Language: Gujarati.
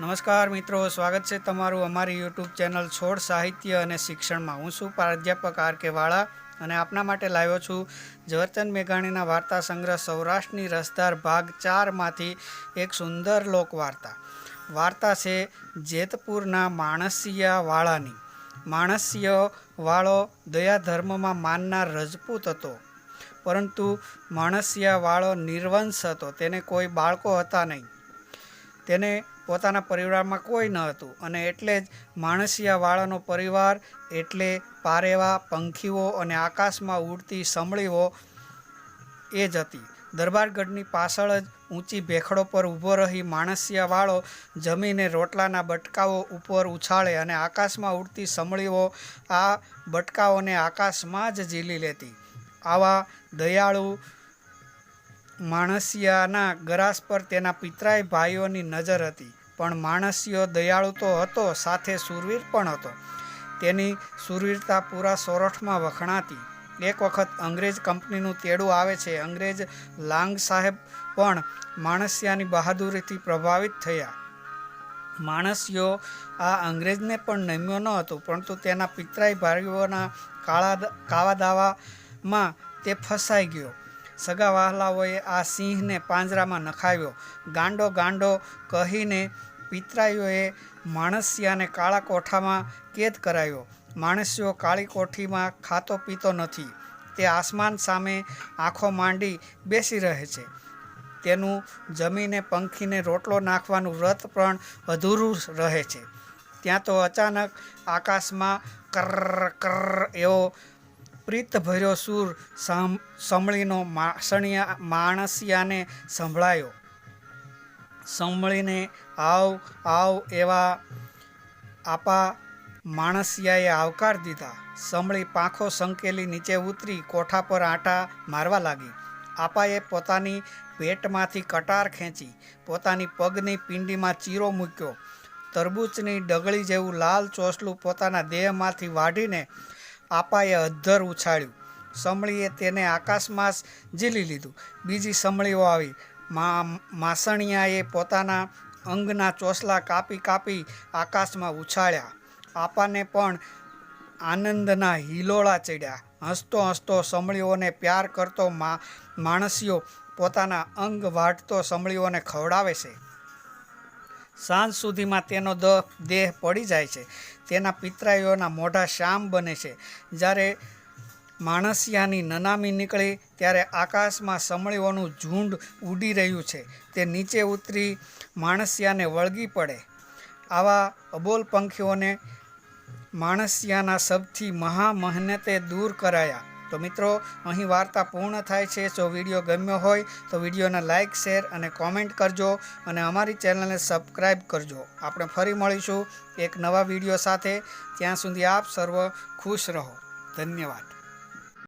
નમસ્કાર મિત્રો, સ્વાગત છે તમારું અમારી યુટ્યુબ ચેનલ છોડ સાહિત્ય અને શિક્ષણમાં. હું છું પ્રાધ્યાપક આર કે વાળા અને આપના માટે લાવ્યો છું ઝવેરચંદ મેઘાણીના વાર્તા સંગ્રહ સૌરાષ્ટ્રની રસદાર ભાગ ચારમાંથી એક સુંદર લોકવાર્તા. વાર્તા છે જેતપુરના માણસિયા વાળાની. માણસિયો વાળો દયા ધર્મમાં માનનાર રજપૂત હતો. પરંતુ માણસિયા વાળો નિર્વંશ હતો. તેને કોઈ બાળકો હતા નહીં. તેને પોતાના પરિવારમાં કોઈ ન હતું. અને એટલે જ માણસિયા વાળાનો પરિવાર એટલે પારેવા, પંખીઓ અને આકાશમાં ઉડતી સમળીઓ એ જ હતી. દરબારગઢની પાછળ જ ઊંચી ભેખડો પર ઊભો રહી માણસિયા વાળો જમીને રોટલાના બટકાઓ ઉપર ઉછાળે અને આકાશમાં ઉડતી સમળીઓ આ બટકાઓને આકાશમાં જ ઝીલી લેતી. આવા દયાળુ માણસિયાના ગરાસ પર તેના પિતરાય ભાઈઓની નજર હતી. પણ માણસિયો દયાળુ તો હતો, સાથે સુરવીર પણ હતો. તેની સુરવીરતા પૂરા સોરઠમાં વખણાતી. એક વખત અંગ્રેજ કંપનીનું તેડું આવે છે. અંગ્રેજ લાંગ સાહેબ પણ માણસિયાની બહાદુરીથી પ્રભાવિત થયા. માણસિયો આ અંગ્રેજને પણ નમ્યો ન હતો, પરંતુ તેના પિતરાય ભાઈઓના કાળા કાવા દાવામાં તે ફસાઈ ગયો. સગા વહાલાઓએ આ સિંહને પાંજરામાં નખાવ્યો. ગાંડો ગાંડો કહીને પિતરાઈઓએ માણસિયાને કાળા કોઠામાં કેદ કરાયો. માણસિયો કાળી કોઠીમાં ખાતો પીતો નથી. તે આસમાન સામે આંખો માંડી બેસી રહે છે. તેનું જમીને પંખીને રોટલો નાખવાનું વ્રત પણ અધૂરું રહે છે. ત્યાં તો અચાનક આકાશમાં કર કર એવો પ્રીતભર્યો સૂર સામ, સમળીનો માસણિયા, માણસિયાને સંભળાયો. સંભળીને આવ આવ એવા આપા માણસિયાએ આવકાર દીધા. સંભળી પાંખો સંકેલી નીચે ઉતરી કોઠા પર આંટા મારવા લાગી. આપાએ પોતાની પેટમાંથી કટાર ખેંચી, પોતાની પગની પિંડીમાં ચીરો મૂક્યો. તરબૂચની ડગળી જેવું લાલ ચોસલું પોતાના દેહમાંથી વાઢીને આપાએ અધ્ધર ઉછાળ્યું. સમળીએ તેને આકાશમાં ઝીલી લીધું. બીજી સમળીઓ આવી. મા, માસણિયાએ પોતાના અંગના ચોસલા કાપી કાપી આકાશમાં ઉછાળ્યા. આપાને પણ આનંદના હિલોળા ચડ્યા. હસતો હસતો સમળીઓને પ્યાર કરતો મા, માણસીઓ પોતાના અંગ વાટતો સમળીઓને ખવડાવે છે. સાંજ સુધીમાં તેનો દેહ પડી જાય છે. તેના પિતરાઈઓના મોઢા શ્યામ બને છે. જ્યારે માણસિયાની નનામી નીકળી, ત્યારે આકાશમાં સમળીઓનું ઝુંડ ઉડી રહ્યું છે. તે નીચે ઉતરી માણસિયાને વળગી પડે. આવા અબોલ પંખીઓને માણસિયાના સૌથી મહા મહેનતે દૂર કરાયા. તો મિત્રો, અહીં વાર્તા પૂર્ણ થાય છે. જો વીડિયો ગમ્યો હોય તો વિડીયોને લાઇક શેર અને કોમેન્ટ કરજો અને અમારી ચેનલને સબસ્ક્રાઈબ કરજો. આપણે ફરી મળીશું એક નવા વીડિયો સાથે. ત્યાં સુધી આપ સર્વ ખુશ રહો. ધન્યવાદ.